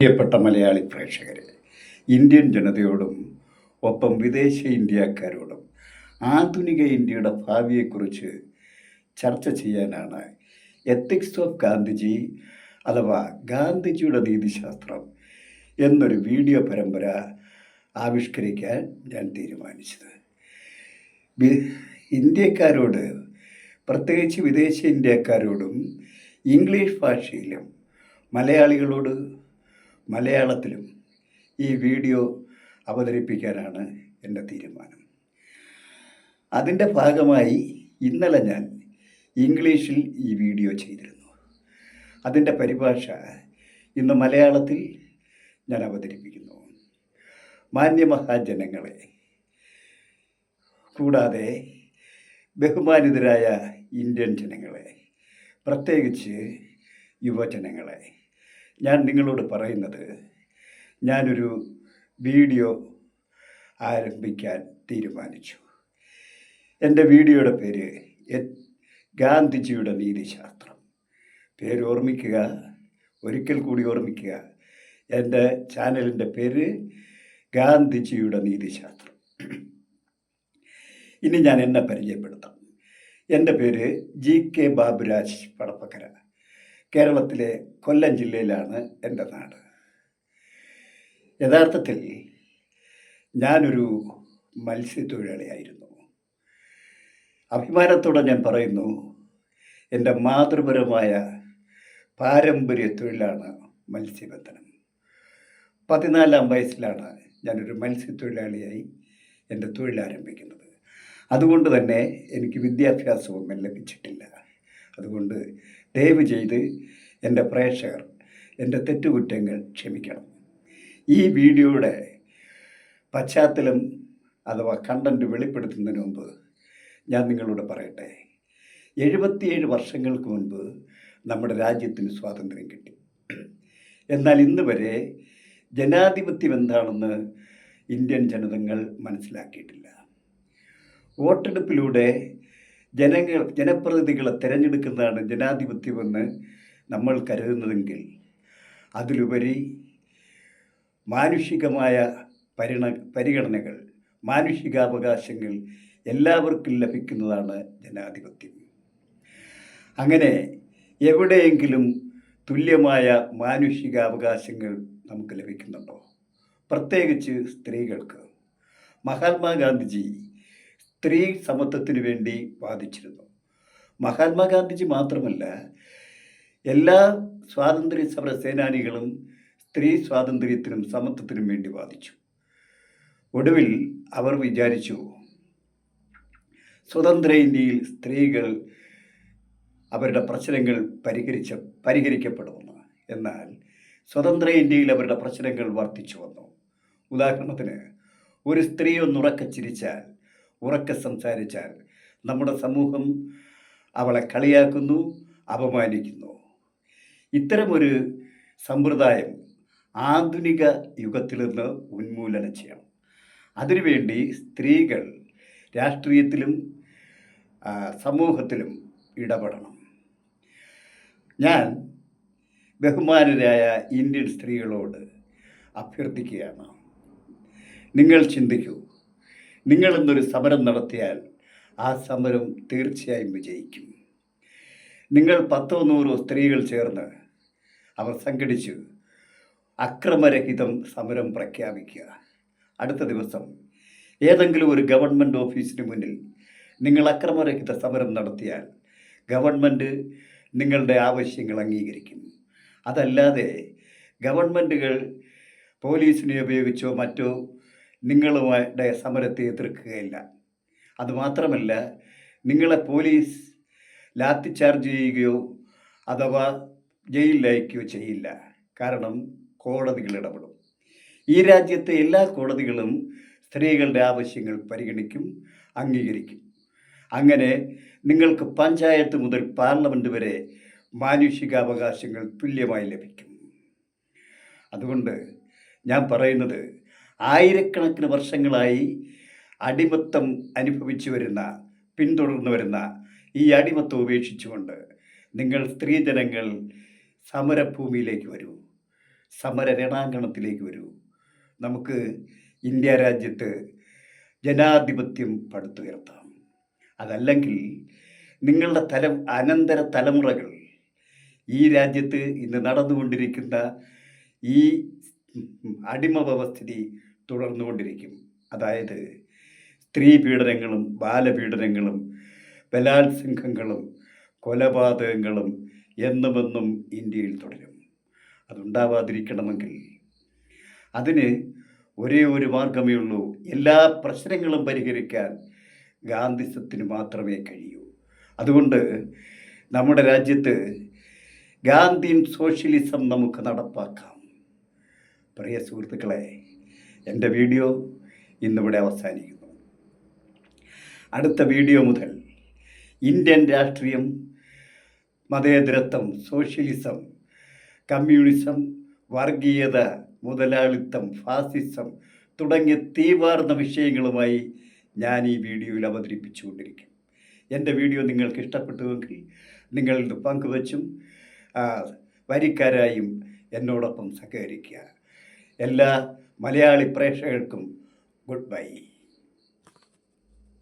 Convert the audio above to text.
പ്രിയപ്പെട്ട മലയാളി പ്രേക്ഷകരെ ഇന്ത്യൻ ജനതയോടും ഒപ്പം വിദേശ ഇന്ത്യക്കാരോടും ആധുനിക ഇന്ത്യയുടെ ഭാവിയെക്കുറിച്ച് ചർച്ച ചെയ്യാനാണ് എത്തിക്സ് ഓഫ് ഗാന്ധിജി അഥവാ ഗാന്ധിജിയുടെ നീതിശാസ്ത്രം എന്നൊരു വീഡിയോ പരമ്പര ആവിഷ്കരിക്കാൻ ഞാൻ തീരുമാനിച്ചത്. ഇന്ത്യക്കാരോട് പ്രത്യേകിച്ച് വിദേശ ഇന്ത്യക്കാരോടും ഇംഗ്ലീഷ് ഭാഷയിലും മലയാളികളോട് മലയാളത്തിലും ഈ വീഡിയോ അവതരിപ്പിക്കാനാണ് എന്റെ തീരുമാനം. അതിന്റെ ഭാഗമായി ഇന്നലെ ഞാൻ ഇംഗ്ലീഷിൽ ഈ വീഡിയോ ചെയ്തിരുന്നു. അതിന്റെ പരിഭാഷ ഇന്ന് മലയാളത്തിൽ ഞാൻ അവതരിപ്പിക്കുന്നു. മാന്യമഹാജനങ്ങളെ കൂടാതെ ബഹുമാനിതരായ ഇന്ത്യൻ ജനങ്ങളെ പ്രത്യേകിച്ച് യുവജനങ്ങളെ ഞാൻ നിങ്ങളോട് പറയുന്നത് ഞാനൊരു വീഡിയോ ആരംഭിക്കാൻ തീരുമാനിച്ചു. എന്റെ വീഡിയോയുടെ പേര് ഗാന്ധിജിയുടെ നീതിശാസ്ത്രം. പേര് ഓർമ്മിക്കുക ഒരിക്കൽ കൂടി ഓർമ്മിക്കുക. എന്റെ ചാനലിന്റെ പേര് ഗാന്ധിജിയുടെ നീതിശാസ്ത്രം. ഇനി ഞാൻ എന്നെ പരിചയപ്പെടുത്താം. എന്റെ പേര് ജി കെ ബാബുരാജ് പടപ്പക്കര. കേരളത്തിലെ കൊല്ലം ജില്ലയിലാണ് എന്റെ നാട്. യഥാർത്ഥത്തിൽ ഞാനൊരു മത്സ്യത്തൊഴിലാളിയായിരുന്നു. അഭിമാനത്തോടെ ഞാൻ പറയുന്നു എന്റെ മാതൃപരമായ പാരമ്പര്യ തൊഴിലാണ് മത്സ്യബന്ധനം. പതിനാലാം വയസ്സിലാണ് ഞാനൊരു മത്സ്യത്തൊഴിലാളിയായി എന്റെ തൊഴിൽ ആരംഭിക്കുന്നത്. അതുകൊണ്ട് തന്നെ എനിക്ക് വിദ്യാഭ്യാസമൊന്നും ലഭിച്ചിട്ടില്ല. അതുകൊണ്ട് ദയവ് ചെയ്ത് എന്റെ പ്രേക്ഷകർ എന്റെ തെറ്റുകുറ്റങ്ങൾ ക്ഷമിക്കണം. ഈ വീഡിയോയുടെ പശ്ചാത്തലം അഥവാ കണ്ടന്റ് വെളിപ്പെടുത്തുന്നതിന് മുമ്പ് ഞാൻ നിങ്ങളോട് പറയട്ടെ. എഴുപത്തിയേഴ് വർഷങ്ങൾക്ക് മുൻപ് നമ്മുടെ രാജ്യത്തിന് സ്വാതന്ത്ര്യം കിട്ടി. എന്നാൽ ഇന്ന് വരെ ജനാധിപത്യം എന്താണെന്ന് ഇന്ത്യൻ ജനതകൾ മനസ്സിലാക്കിയിട്ടില്ല. വോട്ടെടുപ്പിലൂടെ ജനങ്ങൾ ജനപ്രതിനിധികളെ തിരഞ്ഞെടുക്കുന്നതാണ് ജനാധിപത്യമെന്ന് നമ്മൾ കരുതുന്നതെങ്കിൽ അതിലുപരി മാനുഷികമായ പരിണ പരിഗണനകൾ മാനുഷികാവകാശങ്ങൾ എല്ലാവർക്കും ലഭിക്കുന്നതാണ് ജനാധിപത്യം. അങ്ങനെ എവിടെയെങ്കിലും തുല്യമായ മാനുഷികാവകാശങ്ങൾ നമുക്ക് ലഭിക്കുന്നുണ്ടോ? പ്രത്യേകിച്ച് സ്ത്രീകൾക്ക്. മഹാത്മാഗാന്ധിജി സ്ത്രീ സമത്വത്തിന് വേണ്ടി വാദിച്ചിരുന്നു. മഹാത്മാഗാന്ധിജി മാത്രമല്ല എല്ലാ സ്വാതന്ത്ര്യ സമര സേനാനികളും സ്ത്രീ സ്വാതന്ത്ര്യത്തിനും സമത്വത്തിനും വേണ്ടി വാദിച്ചു. ഒടുവിൽ അവർ വിചാരിച്ചു സ്വതന്ത്ര ഇന്ത്യയിൽ സ്ത്രീകൾ അവരുടെ പ്രശ്നങ്ങൾ പരിഹരിച്ച പരിഹരിക്കപ്പെടുമെന്ന്. എന്നാൽ സ്വതന്ത്ര ഇന്ത്യയിൽ അവരുടെ പ്രശ്നങ്ങൾ വർദ്ധിച്ചു വന്നു. ഉദാഹരണത്തിന് ഒരു സ്ത്രീ ഒന്നുറക്കെ ചിരിച്ചാൽ ഉറക്കെ സംസാരിച്ചാൽ നമ്മുടെ സമൂഹം അവളെ കളിയാക്കുന്നു അപമാനിക്കുന്നു. ഇത്തരമൊരു സമ്പ്രദായം ആധുനിക യുഗത്തിൽ നിന്ന് ഉന്മൂലനം ചെയ്യണം. അതിനുവേണ്ടി സ്ത്രീകൾ രാഷ്ട്രീയത്തിലും സമൂഹത്തിലും ഇടപെടണം. ഞാൻ ബഹുമാനരായ ഇന്ത്യൻ സ്ത്രീകളോട് അഭ്യർത്ഥിക്കുകയാണ്. നിങ്ങൾ ചിന്തിക്കൂ നിങ്ങൾ ഇന്നൊരു സമരം നടത്തിയാൽ ആ സമരം തീർച്ചയായും വിജയിക്കും. നിങ്ങൾ പത്തോ നൂറോ സ്ത്രീകൾ ചേർന്ന് അവർ സംഘടിച്ച് അക്രമരഹിതം സമരം പ്രഖ്യാപിക്കുക. അടുത്ത ദിവസം ഏതെങ്കിലും ഒരു ഗവൺമെന്റ് ഓഫീസിന് മുന്നിൽ നിങ്ങൾ അക്രമരഹിത സമരം നടത്തിയാൽ ഗവൺമെന്റ് നിങ്ങളുടെ ആവശ്യങ്ങൾ അംഗീകരിക്കും. അതല്ലാതെ ഗവൺമെന്റുകൾ പോലീസിനെ ഉപയോഗിച്ചോ മറ്റോ നിങ്ങളുമായിട്ട് സമരത്തെ എതിർക്കുകയില്ല. അതുമാത്രമല്ല നിങ്ങളെ പോലീസ് ലാത്തി ചാർജ് ചെയ്യുകയോ അഥവാ ജയിലിൽ അയക്കുകയോ ചെയ്യില്ല. കാരണം കോടതികൾ ഇടപെടും. ഈ രാജ്യത്തെ എല്ലാ കോടതികളും സ്ത്രീകളുടെ ആവശ്യങ്ങൾ പരിഗണിക്കും അംഗീകരിക്കും. അങ്ങനെ നിങ്ങൾക്ക് പഞ്ചായത്ത് മുതൽ പാർലമെന്റ് വരെ മാനുഷികാവകാശങ്ങൾ തുല്യമായി ലഭിക്കും. അതുകൊണ്ട് ഞാൻ പറയുന്നത് ആയിരക്കണക്കിന് വർഷങ്ങളായി അടിമത്തം അനുഭവിച്ചു വരുന്ന പിന്തുടർന്നു വരുന്ന ഈ അടിമത്തം ഉപേക്ഷിച്ചുകൊണ്ട് നിങ്ങൾ സ്ത്രീജനങ്ങൾ സമരഭൂമിയിലേക്ക് വരൂ. സമര രണാങ്കണത്തിലേക്ക് വരൂ. നമുക്ക് ഇന്ത്യ രാജ്യത്ത് ജനാധിപത്യം പടുത്തുയർത്താം. അതല്ലെങ്കിൽ നിങ്ങളുടെ തല അനന്തര തലമുറകൾ ഈ രാജ്യത്ത് ഇന്ന് നടന്നുകൊണ്ടിരിക്കുന്ന ഈ അടിമ വ്യവസ്ഥിതി തുടർന്നുകൊണ്ടിരിക്കും. അതായത് സ്ത്രീ പീഡനങ്ങളും ബാലപീഡനങ്ങളും ബലാത്സംഗങ്ങളും കൊലപാതകങ്ങളും എന്നുമെന്നും ഇന്ത്യയിൽ തുടരും. അതുണ്ടാവാതിരിക്കണമെങ്കിൽ അതിന് ഒരേ ഒരു മാർഗമേ ഉള്ളൂ. എല്ലാ പ്രശ്നങ്ങളും പരിഹരിക്കാൻ ഗാന്ധിസത്തിന് മാത്രമേ കഴിയൂ. അതുകൊണ്ട് നമ്മുടെ രാജ്യത്ത് ഗാന്ധിയൻ സോഷ്യലിസം നമുക്ക് നടപ്പാക്കാം. പ്രിയ സുഹൃത്തുക്കളെ എന്റെ വീഡിയോ ഇന്നിവിടെ അവസാനിക്കുന്നു. അടുത്ത വീഡിയോ മുതൽ ഇന്ത്യൻ രാഷ്ട്രീയം മതേതരത്വം സോഷ്യലിസം കമ്മ്യൂണിസം വർഗീയത മുതലാളിത്തം ഫാസിസം തുടങ്ങിയ തീവാർന്ന വിഷയങ്ങളുമായി ഞാൻ ഈ വീഡിയോയിൽ അവതരിപ്പിച്ചുകൊണ്ടിരിക്കും. എന്റെ വീഡിയോ നിങ്ങൾക്ക് ഇഷ്ടപ്പെട്ടുവെങ്കിൽ നിങ്ങൾ ഇത് പങ്കുവച്ചും വരിക്കാരായും എന്നോടൊപ്പം സഹകരിക്കുക. എല്ലാ മലയാളി പ്രേക്ഷകർക്കും ഗുഡ് ബൈ.